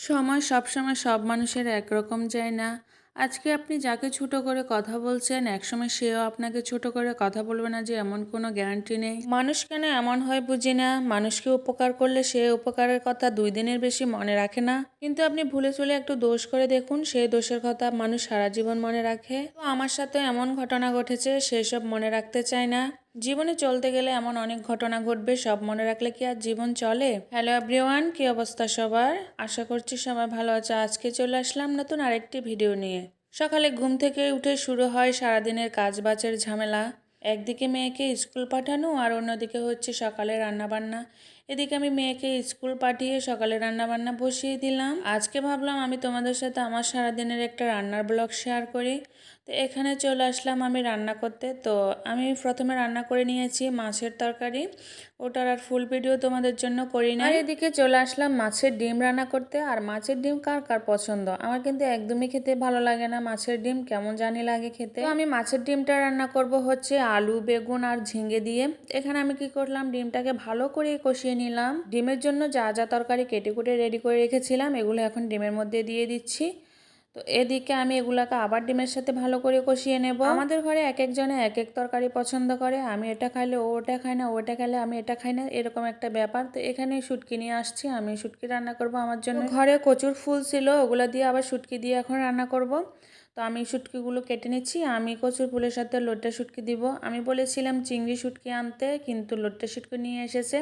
সময় সবসময় সব মানুষের একরকম যায় না। আজকে আপনি যাকে ছোট করে কথা বলছেন, একসময় সেও আপনাকে ছোট করে কথা বলবে না যে এমন কোনো গ্যারান্টি নেই। মানুষ কেন এমন হয় বুঝি না। মানুষকে উপকার করলে সে উপকারের কথা দুই দিনের বেশি মনে রাখে না। কিন্তু আপনি ভুলে চলে একটু দোষ করে দেখুন, সেই দোষের কথা মানুষ সারা জীবন মনে রাখে। তো আমার সাথে এমন ঘটনা ঘটেছে সেসব মনে রাখতে চায় না। জীবনে চলতে গেলে এমন অনেক ঘটনা ঘটবে, সব মনে রাখলে কি আর জীবন চলে? হ্যালো এভরিওয়ান কি অবস্থা সবার? আশা করছি সবাই ভালো আছে। আজকে চলে আসলাম নতুন আরেকটি ভিডিও নিয়ে। সকালে ঘুম থেকে উঠে শুরু হয় সারাদিনের কাজ বাজের ঝামেলা। একদিকে মেয়েকে স্কুল পাঠানো আর অন্যদিকে হচ্ছে সকালে রান্নাবান্না। এদিকে আমি মেয়েকে স্কুল পাঠিয়ে সকালে রান্নাবান্না বসিয়ে দিলাম। আজকে ভাবলাম আমি তোমাদের সাথে আমার সারাদিনের একটা রান্নার ব্লগ শেয়ার করি। তো এখানে চলে আসলাম আমি রান্না করতে। তো আমি প্রথমে রান্না করে নিয়েছি মাছের তরকারি। ওটার আর ফুল ভিডিও তোমাদের জন্য করি না এদিকে চলে আসলাম মাছের ডিম রান্না করতে। আর মাছের ডিম কার কার পছন্দ? আমার কিন্তু একদমই খেতে ভালো লাগে না মাছের ডিম, কেমন জানি লাগে খেতে। আমি মাছের ডিমটা রান্না করব হচ্ছে আলু, বেগুন আর ঝিঙ্গে দিয়ে। এখানে আমি কি করলাম, ডিমটাকে ভালো করে কষিয়ে নিলাম। ডিমের জন্য যা যা তরকারি কেটে কুটে রেডি করে রেখেছিলাম, এগুলো এখন ডিমের মধ্যে দিয়ে দিচ্ছি। তো এদিকে আমি এগুলাকে আবার ডিমের সাথে ভালো করে কষিয়ে নেব। আমাদের ঘরে এক একজনে এক এক তরকারি পছন্দ করে। আমি এটা খাইলে ও ওটা খায় না ওটা খাইলে আমি এটা খাই না, এরকম একটা ব্যাপার। তো এখানে শুটকি নিয়ে আসছি, আমি শুটকি রান্না করব আমার জন্য। ঘরে কচুর ফুল ছিল, ওগুলো দিয়ে আবার শুটকি দিয়ে এখন রান্না করব। তো আমি শুটকিগুলো কেটে নিচ্ছি। আমি কচুর ফুলের সাথে লোট্টা শুটকি দিব। আমি বলেছিলাম চিংড়ি শুটকি আনতে, কিন্তু লোট্টা শুটকি নিয়ে এসেছে।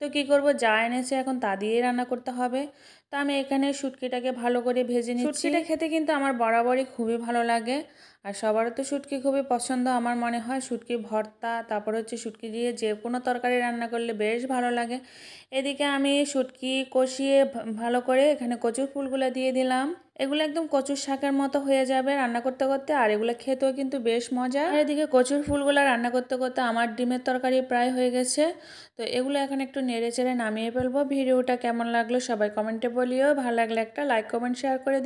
তো কি করব? যা এনেছে এখন তা দিয়েই রান্না করতে হবে। তো আমি এখানে শুটকিটাকে ভালো করে ভেজে নিচ্ছি। শুটকিটা খেতে কিন্তু আমার বরাবরই খুবই ভালো লাগে। আর সবারও তো শুটকি খুবই পছন্দ আমার মনে হয়। শুটকি ভর্তা, তারপর হচ্ছে শুটকি দিয়ে যে কোনো তরকারি রান্না করলে বেশ ভালো লাগে। এদিকে আমি শুটকি কষিয়ে ভালো করে এখানে কচুর ফুলগুলো দিয়ে দিলাম। এগুলো একদম কচুর শাকের মতো হয়ে যাবে রান্না করতে করতে, আর এগুলো খেতেও কিন্তু বেশ মজা। আর এদিকে কচুর ফুলগুলো রান্না করতে করতে আমার ডিমের তরকারি প্রায় হয়ে গেছে। তো এগুলো এখন একটু নেড়ে চেড়ে নামিয়ে ফেলব। ভিডিওটা কেমন লাগল সবাই কমেন্টে বলিও ভালো লাগলে একটা লাইক কমেন্ট শেয়ার করে দিই